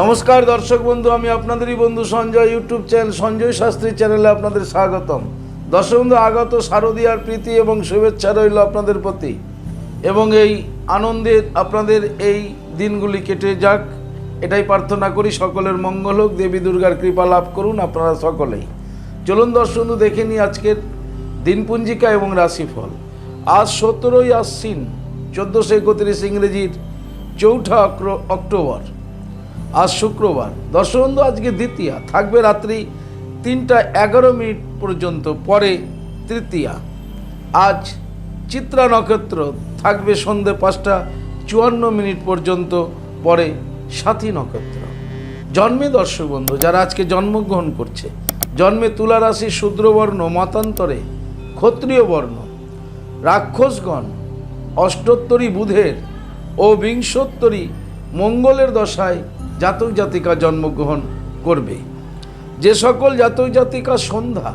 নমস্কার দর্শক বন্ধু, আমি আপনাদেরই বন্ধু সঞ্জয় ইউটিউব চ্যানেল, সঞ্জয় শাস্ত্রী চ্যানেলে আপনাদের স্বাগতম। দর্শক বন্ধু, আগত শারদীয়ার প্রীতি এবং শুভেচ্ছা রইল আপনাদের প্রতি। এবং এই আনন্দের আপনাদের এই দিনগুলি কেটে যাক, এটাই প্রার্থনা করি, সকলের মঙ্গল হোক, দেবী দুর্গার কৃপা লাভ করুন আপনারা সকলেই। চলুন দর্শক বন্ধু, দেখে নিই আজকের দিনপুঞ্জিকা এবং রাশিফল। আজ সতেরোই আশ্বিন, চোদ্দোশো একত্রিশ ইংরেজির চৌঠা অক্টোবর। আজ শুক্রবার। দর্শবন্ধু আজকে দ্বিতীয়া। থাকবে রাত্রি তিনটা এগারো মিনিট পর্যন্ত, পরে তৃতীয়া। আজ চিত্রা নক্ষত্র থাকবে সন্ধে পাঁচটা চুয়ান্ন মিনিট পর্যন্ত, পরে সাথী নক্ষত্র। জন্মে দর্শক বন্ধু যারা আজকে জন্মগ্রহণ করছে, জন্মে তুলা রাশি শূদ্রবর্ণ, মতান্তরে ক্ষত্রিয় বর্ণ, রাক্ষসগণ, অষ্টোত্তরী বুধের ও বিংশোত্তরী মঙ্গলের দশায় জাতক জাতিকা জন্মগ্রহণ করবে। যে সকল জাতক জাতিকা সন্ধ্যা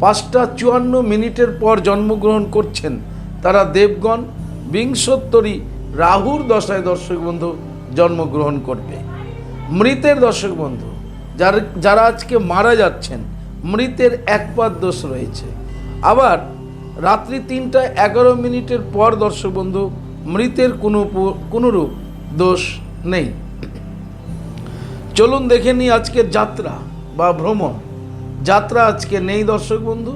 পাঁচটা চুয়ান্ন মিনিটের পর জন্মগ্রহণ করছেন, তারা দেবগণ, বিংশোত্তরী, রাহুর দশায় দর্শক বন্ধু জন্মগ্রহণ করবে। মৃতের দর্শক বন্ধু, যার, যারা আজকে মারা যাচ্ছেন, মৃতের একপাত দোষ রয়েছে। আবার রাত্রি তিনটা এগারো মিনিটের পর দর্শক বন্ধু, মৃতের কোনো কোনোরূপ দোষ নেই। চলুন দেখে নিই আজকের যাত্রা বা ভ্রমণ। যাত্রা আজকে নেই দর্শক বন্ধু,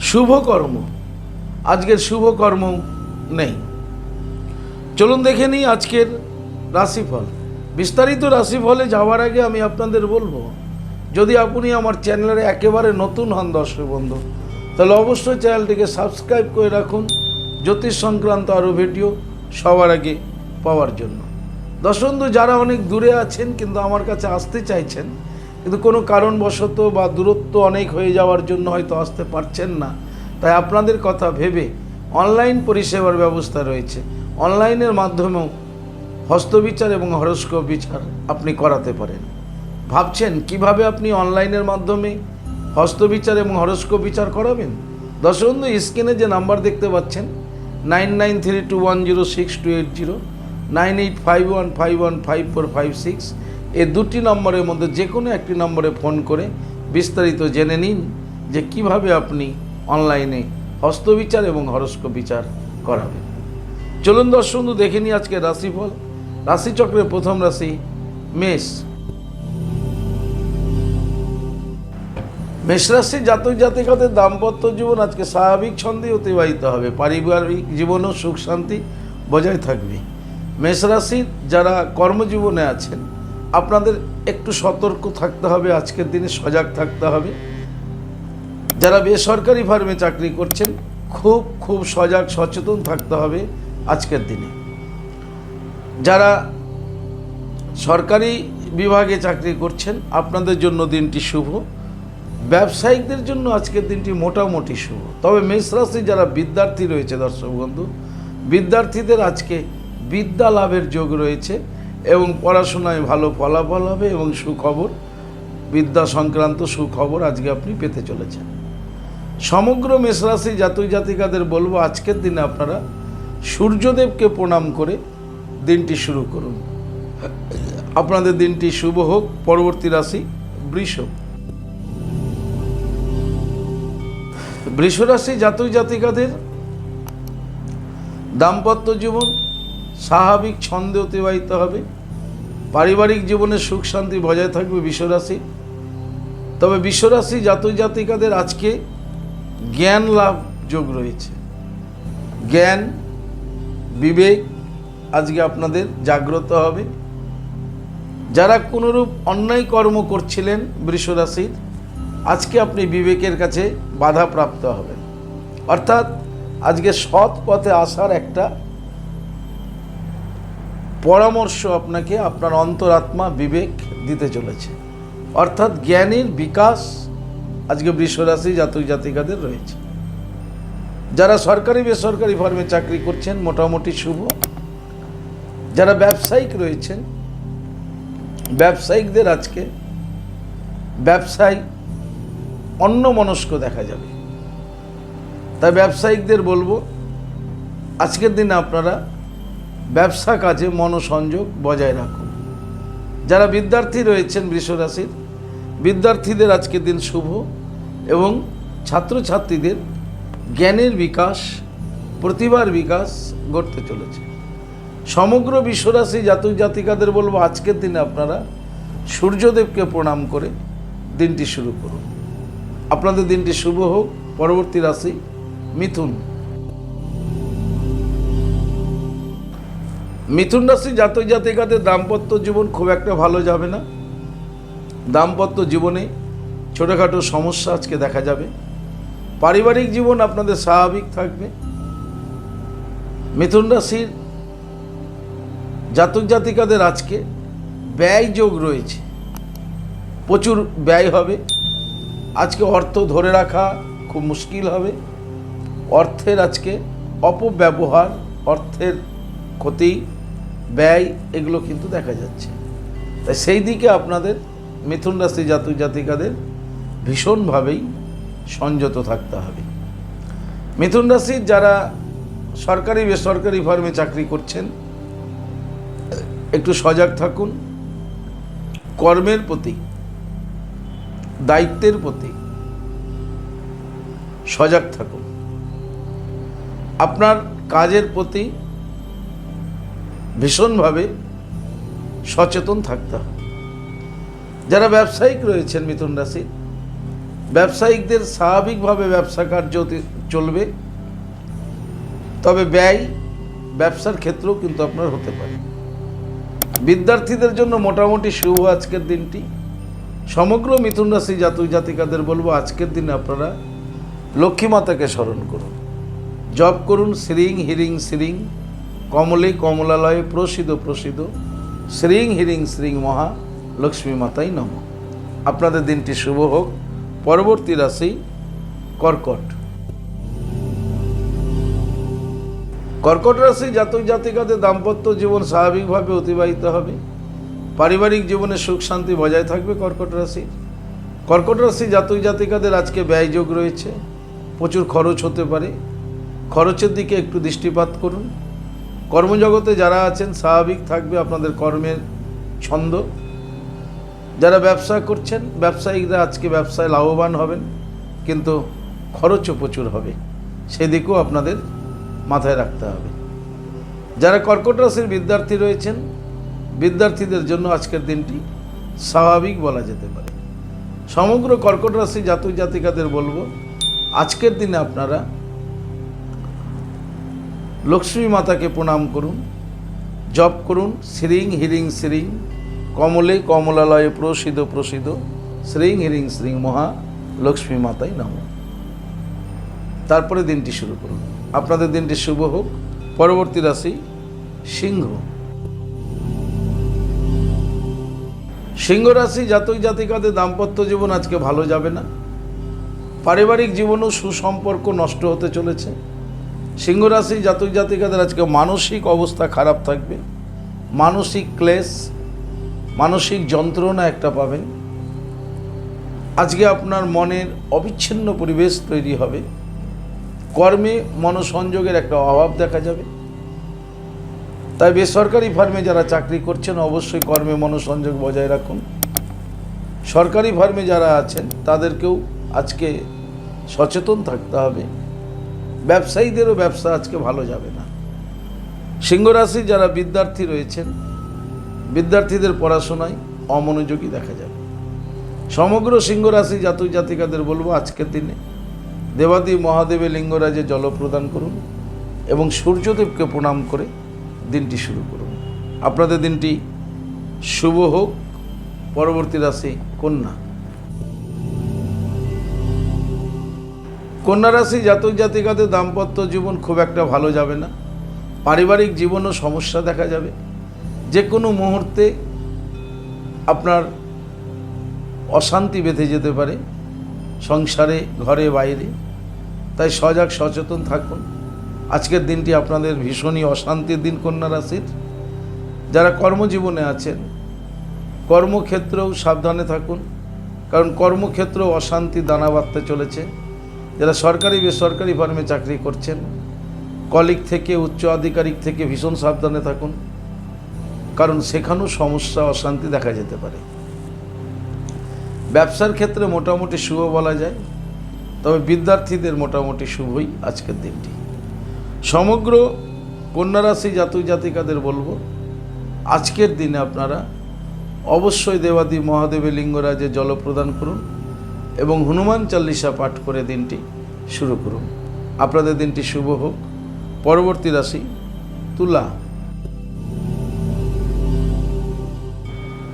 শুভকর্ম। আজকের শুভকর্ম নেই। চলুন দেখে নিই আজকের রাশিফল। বিস্তারিত রাশিফলে যাওয়ার আগে আমি আপনাদের বলব, যদি আপনি আমার চ্যানেলের একেবারে নতুন হন দর্শক বন্ধু, তাহলে অবশ্যই চ্যানেলটিকে সাবস্ক্রাইব করে রাখুন। জ্যোতিষ সংক্রান্ত আরও ভিডিও সবার আগে পাওয়ার জন্য। দর্শক বন্ধু যারা অনেক দূরে আছেন কিন্তু আমার কাছে আসতে চাইছেন, কিন্তু কোনো কারণবশত বা দূরত্ব অনেক হয়ে যাওয়ার জন্য হয়তো আসতে পারছেন না। তাই আপনাদের কথা ভেবে অনলাইন পরিষেবার ব্যবস্থা রয়েছে। অনলাইনের মাধ্যমেও হস্তবিচার এবং হরস্কোপ বিচার আপনি করাতে পারেন। ভাবছেন কীভাবে আপনি অনলাইনের মাধ্যমে হস্তবিচার এবং হরস্কোপ বিচার করাবেন? দর্শক স্ক্রিনে যে নাম্বার দেখতে পাচ্ছেন, nine nine three two one zero six two eight zero. Nine eight five one five one five four five six. এই দুটি নম্বরের মধ্যে যে কোনো একটি নম্বরে ফোন করে বিস্তারিত জেনে নিন যে কীভাবে আপনি অনলাইনে হস্তবিচার এবং হরস্কোপ বিচার করাবেন। চলুন দর্শক দেখে নিই আজকে রাশিফল। রাশিচক্রের প্রথম রাশি মেষ। মেষরাশির জাতক জাতিকাদের দাম্পত্য জীবন আজকে স্বাভাবিক ছন্দে অতিবাহিত হবে। পারিবারিক জীবনও সুখ শান্তি বজায় থাকবে। মেষরাশির যারা কর্মজীবনে আছেন, আপনাদের একটু সতর্ক থাকতে হবে, আজকের দিনে সজাগ থাকতে হবে। যারা বেসরকারি ফার্মে চাকরি করছেন, খুব খুব সজাগ, সচেতন থাকতে হবে আজকের দিনে। যারা সরকারি বিভাগে চাকরি করছেন, আপনাদের জন্য দিনটি শুভ। ব্যবসায়িকদের জন্য আজকের দিনটি মোটামুটি শুভ। তবে মেষ রাশি যারা বিদ্যার্থী রয়েছে, দর্শক বন্ধু, বিদ্যার্থীদের আজকে বিদ্যা লাভের যোগ রয়েছে এবং পড়াশোনায় ভালো ফলাফল হবে এবং সুখবর, বিদ্যা সংক্রান্ত সুখবর আজকে আপনি পেতে চলেছেন। সমগ্র মেষরাশি জাতক জাতিকাদের বলব, আজকের দিনে আপনারা সূর্যদেবকে প্রণাম করে দিনটি শুরু করুন। আপনাদের দিনটি শুভ হোক, পরবর্তী রাশি বৃষ। বৃষরাশি জাতক জাতিকাদের দাম্পত্য জীবন স্বাভাবিক ছন্দে অতিবাহিত হবে। পারিবারিক জীবনে সুখ, শান্তি বজায় থাকবে বিশ্বরাশি। তবে বিশ্বরাশি জাতক জাতিকাদের আজকে জ্ঞান লাভ যোগ রয়েছে। জ্ঞান, বিবেক আজকে আপনাদের জাগ্রত হবে। যারা কোনোরূপ অন্যায় কর্ম করছিলেন বৃষরাশির, আজকে আপনি বিবেকের কাছে বাধা প্রাপ্ত হবেন। অর্থাৎ আজকে সৎ পথে আসার একটা পরামর্শ আপনাকে আপনার অন্তরাত্মা বিবেক দিতে চলেছে। অর্থাৎ জ্ঞানের বিকাশ আজকে বৃষরাশি জাতক জাতিকাদের রয়েছে। যারা সরকারি বেসরকারি ফার্মে চাকরি করছেন, মোটামুটি শুভ। যারা ব্যবসায়িক রয়েছেন, ব্যবসায়িকদের আজকে ব্যবসায় অন্য মনস্ক দেখা যাবে। তাই ব্যবসায়িকদের বলব, আজকের দিনে আপনারা ব্যবসা কাজে মনোসংযোগ বজায় রাখুন যারা বিদ্যার্থী রয়েছেন বৃষ রাশির বিদ্যার্থীদের আজকের দিন শুভ এবং ছাত্রছাত্রীদের জ্ঞানের বিকাশ, প্রতিভার বিকাশ ঘটতে চলেছে। সমগ্র বিশ্বরাশি জাতক জাতিকাদের বলব, আজকের দিনে আপনারা সূর্যদেবকে প্রণাম করে দিনটি শুরু করুন। আপনাদের দিনটি শুভ হোক। পরবর্তী রাশি মিথুন। মিথুন রাশি জাতক জাতিকাদের দাম্পত্য জীবন খুব একটা ভালো যাবে না। দাম্পত্য জীবনে ছোটোখাটো সমস্যা আজকে দেখা যাবে। পারিবারিক জীবন আপনাদের স্বাভাবিক থাকবে। মিথুন রাশির জাতক জাতিকাদের আজকে ব্যয় যোগ রয়েছে। প্রচুর ব্যয় হবে। আজকে অর্থ ধরে রাখা খুব মুশকিল হবে। অর্থের আজকে অপব্যবহার, অর্থের ক্ষতি ব্যয়, এগুলো কিন্তু দেখা যাচ্ছে। তাই সেই দিকে আপনাদের মিথুন রাশি জাতক জাতিকাদের ভীষণভাবেই সংযত থাকতে হবে। মিথুন রাশির যারা সরকারি, বেসরকারি ফার্মে চাকরি করছেন, একটু সজাগ থাকুন। কর্মের প্রতি, দায়িত্বের প্রতি সজাগ থাকুন। আপনার কাজের প্রতি ভীষণভাবে সচেতন থাকতে হবে। যারা ব্যবসায়িক রয়েছেন মিথুন রাশির ব্যবসায়িকদের স্বাভাবিকভাবে ব্যবসা কার্য চলবে, তবে ব্যয় ব্যবসার ক্ষেত্রেও কিন্তু আপনার হতে পারে। বিদ্যার্থীদের জন্য মোটামুটি শুভ আজকের দিনটি। সমগ্র মিথুন রাশি জাতক জাতিকাদের বলব, আজকের দিনে আপনারা লক্ষ্মী মাতাকে স্মরণ করুন। জপ করুন, সিরিং, হিরিং শ্রিং কমলে কমলালয়ে প্রসিদ্ধ প্রসিদ্ধ শ্রীং হিরিং শ্রীং মহা লক্ষ্মী মাতাই নম। আপনাদের দিনটি শুভ হোক। পরবর্তী রাশি কর্কট। কর্কট রাশি জাতক জাতিকাদের দাম্পত্য জীবন স্বাভাবিকভাবে অতিবাহিত হবে। পারিবারিক জীবনে সুখ শান্তি বজায় থাকবে কর্কট রাশি কর্কট রাশি জাতক জাতিকাদের আজকে ব্যয়যোগ রয়েছে। প্রচুর খরচ হতে পারে। খরচের দিকে একটু দৃষ্টিপাত করুন। কর্মজগতে যারা আছেন, স্বাভাবিক থাকবে আপনাদের কর্মের ছন্দ। যারা ব্যবসা করছেন ব্যবসায়িকরা আজকে ব্যবসায় লাভবান হবেন, কিন্তু খরচও প্রচুর হবে। সেদিকেও আপনাদের মাথায় রাখতে হবে। যারা কর্কট রাশির বিদ্যার্থী রয়েছেন, বিদ্যার্থীদের জন্য আজকের দিনটি স্বাভাবিক বলা যেতে পারে। সমগ্র কর্কট রাশি জাতক জাতিকাদের বলব, আজকের দিনে আপনারা লক্ষ্মী মাতাকে প্রণাম করুন, জপ করুন, শ্রিং হিরিং শ্রিং, কমলে কমলালয়ে প্রসিদ্ধ প্রসিদ্ধ, শ্রিং হিরিং শ্রিং মহা লক্ষ্মী মাতাই নম। তারপরে দিনটি শুরু করুন। আপনাদের দিনটি শুভ হোক। পরবর্তী রাশি সিংহ। সিংহ রাশি জাতক জাতিকাদের দাম্পত্য জীবন আজকে ভালো যাবে না। পারিবারিক জীবনেও সুসম্পর্ক নষ্ট হতে চলেছে। সিংহ রাশি জাতক জাতিকাদের আজকে মানসিক অবস্থা খারাপ থাকবে। মানসিক ক্লেশ, মানসিক যন্ত্রণা একটা পাবেন। আজকে আপনার মনের অবিচ্ছিন্ন পরিবেশ তৈরি হবে। কর্মে মনসংযোগের একটা অভাব দেখা যাবে। তাই বেসরকারি ফার্মে যারা চাকরি করছেন, অবশ্যই কর্মে মনোসংযোগ বজায় রাখুন। সরকারি ফার্মে যারা আছেন, তাদেরকেও আজকে সচেতন থাকতে হবে। ব্যবসায়ীদেরও ব্যবসা আজকে ভালো যাবে না। সিংহ রাশি যারা বিদ্যার্থী রয়েছেন, বিদ্যার্থীদের পড়াশোনায় অমনোযোগী দেখা যাবে। সমগ্র সিংহ রাশি জাতক জাতিকাদের বলব আজকের দিনে দেবাদি মহাদেবে লিঙ্গরাজে জল প্রদান করুন এবং সূর্যদেবকে প্রণাম করে দিনটি শুরু করুন। আপনাদের দিনটি শুভ হোক। পরবর্তী রাশি কন্যা। কন্যা রাশি জাতক জাতিকাদের দাম্পত্য জীবন খুব একটা ভালো যাবে না। পারিবারিক জীবনও সমস্যা দেখা যাবে। যে কোনো মুহূর্তে আপনার অশান্তি বেঁধে যেতে পারে সংসারে, ঘরে, বাইরে। তাই সজাগ, সচেতন থাকুন। আজকের দিনটি আপনাদের ভীষণই অশান্তির দিন কন্যা রাশির। যারা কর্মজীবনে আছেন, কর্মক্ষেত্রেও সাবধানে থাকুন। কারণ কর্মক্ষেত্রেও অশান্তি দানা বাঁধতে চলেছে। যারা সরকারি, বেসরকারি ফার্মে চাকরি করছেন কলিগ থেকে, উচ্চ আধিকারিক থেকে ভীষণ সাবধানে থাকুন। কারণ সেখানেও সমস্যা, অশান্তি দেখা যেতে পারে। ব্যবসার ক্ষেত্রে মোটামুটি শুভ বলা যায়, তবে বিদ্যার্থীদের মোটামুটি শুভই আজকের দিনটি। সমগ্র কন্যা রাশি জাতক জাতিকাদের বলব, আজকের দিনে আপনারা অবশ্যই দেবাদি মহাদেবের লিঙ্গরাজে জল প্রদান করুন। এবং হনুমান চাল্লিশা পাঠ করে দিনটি শুরু করুন। আপনাদের দিনটি শুভ হোক। পরবর্তী রাশি তুলা।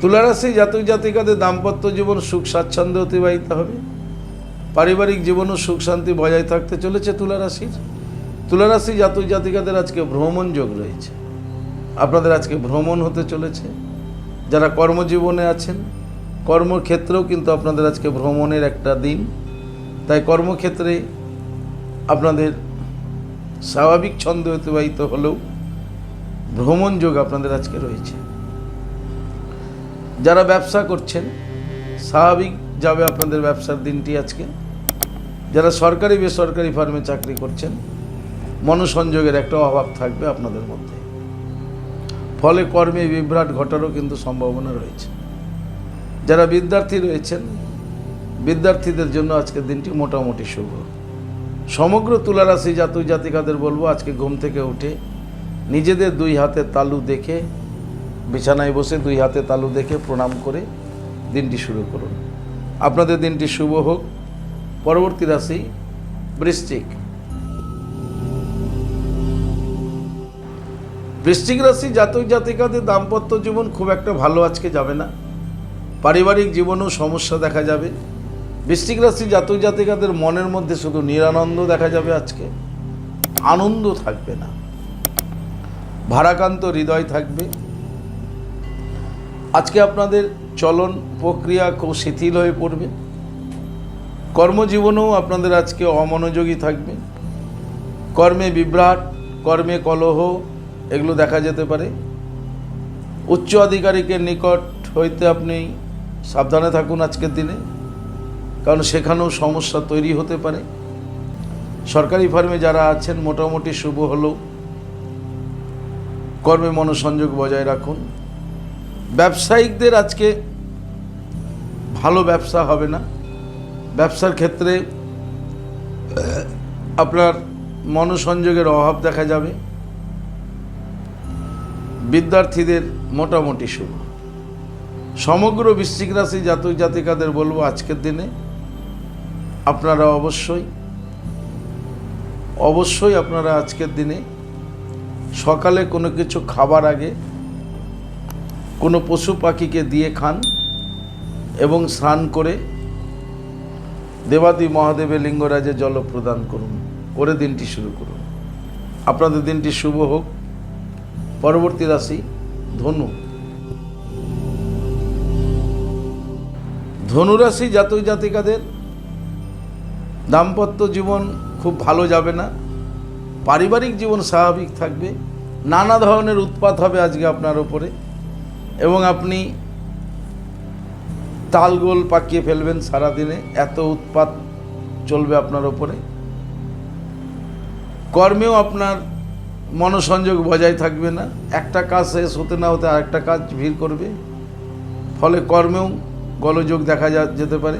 তুলা রাশি জাতক জাতিকাদের দাম্পত্য জীবন সুখ স্বাচ্ছন্দ্যে অতিবাহিত হবে। পারিবারিক জীবনও সুখ শান্তি বজায় থাকতে চলেছে তুলা রাশির। তুলা রাশি জাতক জাতিকাদের আজকে ভ্রমণ যোগ রয়েছে। আপনাদের আজকে ভ্রমণ হতে চলেছে। যারা কর্মজীবনে আছেন কর্মক্ষেত্রেও কিন্তু আপনাদের আজকে ভ্রমণের একটা দিন। তাই কর্মক্ষেত্রে আপনাদের স্বাভাবিক ছন্দ অতিবাহিত হলেও ভ্রমণ যোগ আপনাদের আজকে রয়েছে। যারা ব্যবসা করছেন, স্বাভাবিক যাবে আপনাদের ব্যবসার দিনটি আজকে। যারা সরকারি বেসরকারি ফার্মে চাকরি করছেন, মনোসংযোগের একটা অভাব থাকবে আপনাদের মধ্যে। ফলে কর্মে বিভ্রাট ঘটারও কিন্তু সম্ভাবনা রয়েছে। যারা বিদ্যার্থী রয়েছেন, বিদ্যার্থীদের জন্য আজকের দিনটি মোটামুটি শুভ। সমগ্র তুলারাশি জাতক জাতিকাদের বলব, আজকে ঘুম থেকে উঠে নিজেদের দুই হাতে তালু দেখে, বিছানায় বসে দুই হাতে তালু দেখে প্রণাম করে দিনটি শুরু করুন। আপনাদের দিনটি শুভ হোক। পরবর্তী রাশি বৃশ্চিক। বৃশ্চিক রাশি জাতক জাতিকাদের দাম্পত্য জীবন খুব একটা ভালো আজকে যাবে না। পারিবারিক জীবনেও সমস্যা দেখা যাবে। বৃশ্চিক রাশি জাতক জাতিকাদের মনের মধ্যে শুধু নিরানন্দ দেখা যাবে আজকে। আনন্দ থাকবে না। ভারাকান্ত হৃদয় থাকবে। আজকে আপনাদের চলন প্রক্রিয়া খুব শিথিল হয়ে পড়বে। কর্মজীবনেও আপনাদের আজকে অমনোযোগী থাকবে। কর্মে বিভ্রাট, কর্মে কলহ, এগুলো দেখা যেতে পারে। উচ্চ আধিকারিকের নিকট হইতে আপনি সাবধানে থাকুন আজকের দিনে, কারণ সেখানেও সমস্যা তৈরি হতে পারে। সরকারি ফার্মে যারা আছেন, মোটামুটি শুভ হলেও কর্মে মনোসংযোগ বজায় রাখুন। ব্যবসায়িকদের আজকে ভালো ব্যবসা হবে না। ব্যবসার ক্ষেত্রে, আপনার মনোসংযোগের অভাব দেখা যাবে। বিদ্যার্থীদের মোটামুটি শুভ। সমগ্র বৃশ্চিক রাশি জাতক জাতিকাদের বলব আজকের দিনে আপনারা অবশ্যই অবশ্যই আপনারা আজকের দিনে সকালে কোনো কিছু খাবার আগে কোনো পশু পাখিকে দিয়ে খান এবং স্নান করে দেবাদি মহাদেবের লিঙ্গরাজে জল প্রদান করুন, করে দিনটি শুরু করুন। আপনাদের দিনটি শুভ হোক। পরবর্তী রাশি ধনু। ধনুরাশি জাতক জাতিকাদের দাম্পত্য জীবন খুব ভালো যাবে না। পারিবারিক জীবন স্বাভাবিক থাকবে। নানা ধরনের উৎপাত হবে আজকে আপনার ওপরে। এবং আপনি তালগোল পাকিয়ে ফেলবেন সারাদিনে। এত উৎপাত চলবে আপনার ওপরে। কর্মেও আপনার মনোসংযোগ বজায় থাকবে না। একটা কাজ শেষ হতে না হতে আরেকটা কাজ ভিড় করবে। ফলে কর্মেও গলযোগ দেখা যেতে পারে।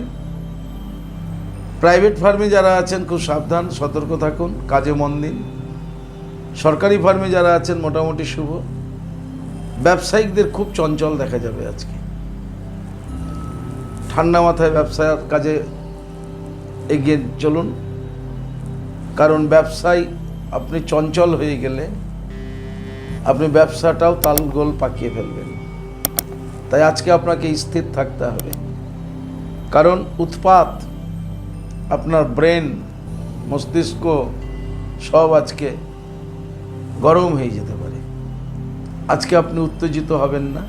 প্রাইভেট ফার্মে যারা আছেন, খুব সাবধান, সতর্ক থাকুন, কাজে মন দিন। সরকারি ফার্মে যারা আছেন, মোটামুটি শুভ। ব্যবসায়িকদের খুব চঞ্চল দেখা যাবে আজকে। ঠান্ডা মাথায় ব্যবসার কাজে এগিয়ে চলুন। কারণ ব্যবসায় আপনি চঞ্চল হয়ে গেলে আপনি ব্যবসাটাও তালগোল পাকিয়ে ফেলবেন। তাই আজকে আপনাকে স্থির থাকতে হবে। কারণ উৎপাত আপনার ব্রেন, মস্তিষ্ক সব আজকে গরম হয়ে যেতে পারে। আজকে আপনি উত্তেজিত হবেন না।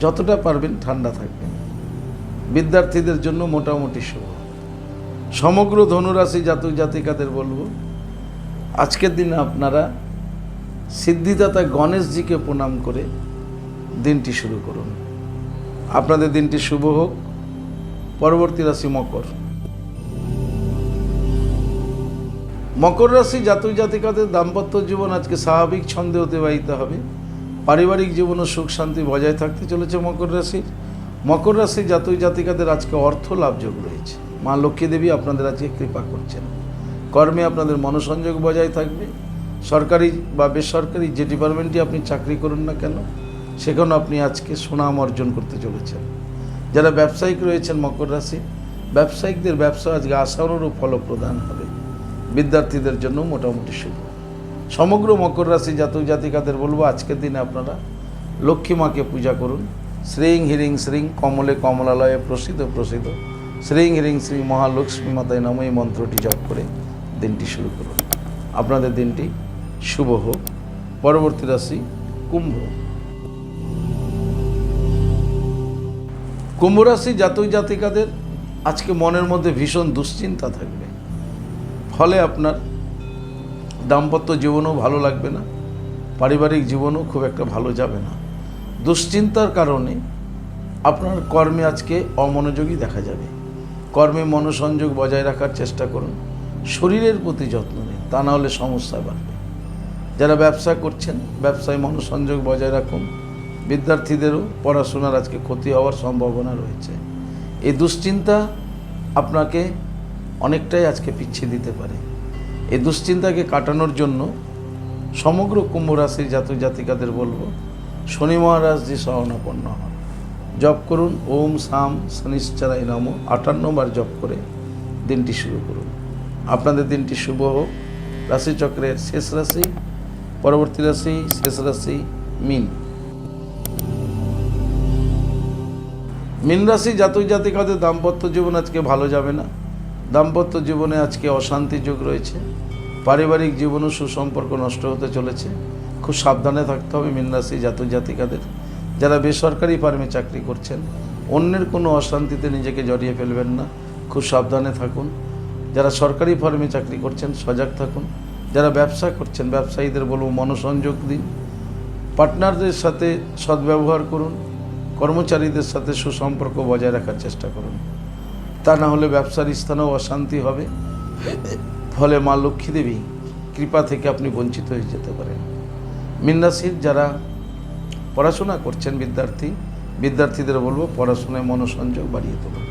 যতটা পারবেন ঠান্ডা থাকবেন। বিদ্যার্থীদের জন্য মোটামুটি শুভ। সমগ্র ধনুরাশি জাতক জাতিকাদের বলব, আজকের দিনে আপনারা সিদ্ধিদাতা গণেশজিকে প্রণাম করে দিনটি শুরু করুন। আপনাদের দিনটি শুভ হোক। পরবর্তী রাশি মকর। মকর রাশি জাতক জাতিকাদের দাম্পত্য জীবন আজকে স্বাভাবিক ছন্দে অতিবাহিত হবে। পারিবারিক জীবন ও সুখ শান্তি বজায় থাকতে চলেছে মকর রাশির। মকর রাশির জাতক জাতিকাদের আজকে অর্থ লাভযোগ রয়েছে। মা লক্ষ্মী দেবী আপনাদের আজকে কৃপা করছেন। কর্মে আপনাদের মনোসংযোগ বজায় থাকবে। সরকারি বা বেসরকারি যে ডিপার্টমেন্টে আপনি চাকরি করুন না কেন সেখানে আপনি আজকে সুনাম অর্জন করতে চলেছেন। যারা ব্যবসায়িক রয়েছেন মকর রাশি, ব্যবসায়িকদের ব্যবসা আজকে আশানুরূপ ফলপ্রদান হবে। বিদ্যার্থীদের জন্য মোটামুটি শুভ। সমগ্র মকর রাশি জাতক জাতিকাদের বলব, আজকের দিনে আপনারা লক্ষ্মী মাকে পূজা করুন। শ্রীং হিরিং শ্রীং কমলে কমলালয়ে প্রসিদ্ধ প্রসিদ্ধ। শ্রীং হিরিং শ্রী মহালক্ষ্মী মাতায় নাম এই মন্ত্রটি জপ করে দিনটি শুরু করুন। আপনাদের দিনটি শুভ হোক। পরবর্তী রাশি কুম্ভ। কুম্ভ রাশি জাতক জাতিকাদের আজকে মনের মধ্যে ভীষণ দুশ্চিন্তা থাকবে। ফলে আপনার দাম্পত্য জীবনও ভালো লাগবে না, পারিবারিক জীবনও খুব একটা ভালো যাবে না। দুশ্চিন্তার কারণে আপনার কর্মে আজকে অমনোযোগী দেখা যাবে। কর্মে মনোসংযোগ বজায় রাখার চেষ্টা করুন। শরীরের প্রতি যত্ন নিন, তা না হলে সমস্যা বাড়বে। যারা ব্যবসা করছেন, ব্যবসায় মনোসংযোগ বজায় রাখুন। বিদ্যার্থীদেরও পড়াশোনার আজকে ক্ষতি হওয়ার সম্ভাবনা রয়েছে। এই দুশ্চিন্তা আপনাকে অনেকটাই আজকে পিছিয়ে দিতে পারে। এই দুশ্চিন্তাকে কাটানোর জন্য সমগ্র কুম্ভ রাশির জাতক জাতিকাদের বলব, শনি মহারাজ যে শরণাপন্ন হন। জপ করুন, ওম সাম শনিশ্চরাই নম, আটান্ন বার জপ করে দিনটি শুরু করুন। আপনাদের দিনটি শুভ হোক। রাশিচক্রের শেষ রাশি, পরবর্তী রাশি, শেষ রাশি, মিন। মিন রাশি জাতক জাতিকাদের দাম্পত্য জীবন আজকে ভালো যাবে না। দাম্পত্য জীবনে আজকে অশান্তি যোগ রয়েছে। পারিবারিক জীবনও সুসম্পর্ক নষ্ট হতে চলেছে। খুব সাবধানে থাকতে হবে মিন রাশি জাতক জাতিকাদের। যারা বেসরকারি ফার্মে চাকরি করছেন, অন্যের কোনো অশান্তিতে নিজেকে জড়িয়ে ফেলবেন না। খুব সাবধানে থাকুন। যারা সরকারি ফার্মে চাকরি করছেন, সজাগ থাকুন। যারা ব্যবসা করছেন, ব্যবসায়ীদের বলব মনোসংযোগ দিন। পার্টনারদের সাথে সদ্ব্যবহার করুন। কর্মচারীদের সাথে সুসম্পর্ক বজায় রাখার চেষ্টা করুন। তা না হলে ব্যবসার স্থানেও অশান্তি হবে। ফলে মা লক্ষ্মী দেবী কৃপা থেকে আপনি বঞ্চিত হয়ে যেতে পারেন। মিন্নাসির যারা পড়াশোনা করছেন বিদ্যার্থী, বিদ্যার্থীদের বলব পড়াশোনায় মনোসংযোগ বাড়িয়ে তুলুন।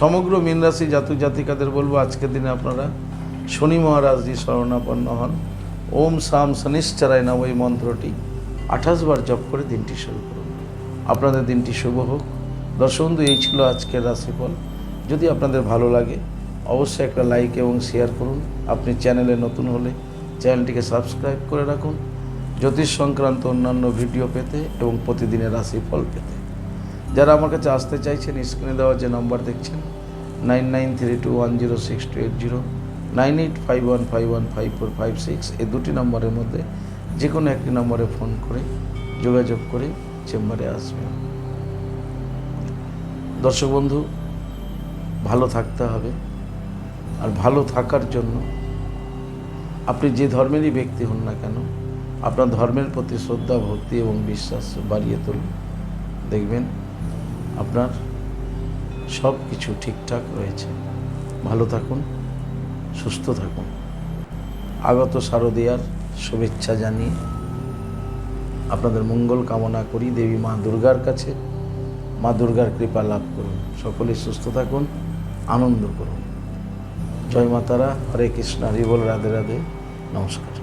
সমগ্র মিনরাশি জাতক জাতিকাদের বলব আজকের দিনে আপনারা শনি মহারাজজি শরণাপন্ন হন। ওম সাম শনিশ্চরায় নাম এই মন্ত্রটি। আঠাশ বার জপ করে দিনটি শুরু করুন। আপনাদের দিনটি শুভ হোক। দর্শক বন্ধু এই ছিল আজকের রাশিফল। যদি আপনাদের ভালো লাগে, অবশ্যই একটা লাইক এবং শেয়ার করুন। আপনি চ্যানেলে নতুন হলে চ্যানেলটিকে সাবস্ক্রাইব করে রাখুন। জ্যোতিষ সংক্রান্ত অন্যান্য ভিডিও পেতে এবং প্রতিদিনের রাশিফল পেতে। যারা আমার কাছে আসতে চাইছেন স্ক্রিনে দেওয়া যে নম্বর দেখছেন nine nine three two one zero six two eight zero nine eight five one five one five four five six এই দুটি নম্বরের মধ্যে যে কোনো একটি নম্বরে ফোন করে, যোগাযোগ করে চেম্বারে আসবেন দর্শক বন্ধু, ভালো থাকতে হবে আর ভালো থাকার জন্য আপনি যে ধর্মেরই ব্যক্তি হন না কেন, আপনার ধর্মের প্রতি শ্রদ্ধা, ভক্তি এবং বিশ্বাস বাড়িয়ে তুলুন। দেখবেন আপনার সব কিছু ঠিকঠাক রয়েছে। ভালো থাকুন, সুস্থ থাকুন। আগত শারদীয়ার শুভেচ্ছা জানিয়ে আপনাদের মঙ্গল কামনা করি। দেবী মা দুর্গার কাছে। মা দুর্গার কৃপা লাভ করুন। সকলে সুস্থ থাকুন, আনন্দ করুন। জয় মাতারা। হরে কৃষ্ণ। হরি বল। রাধে রাধে। নমস্কার।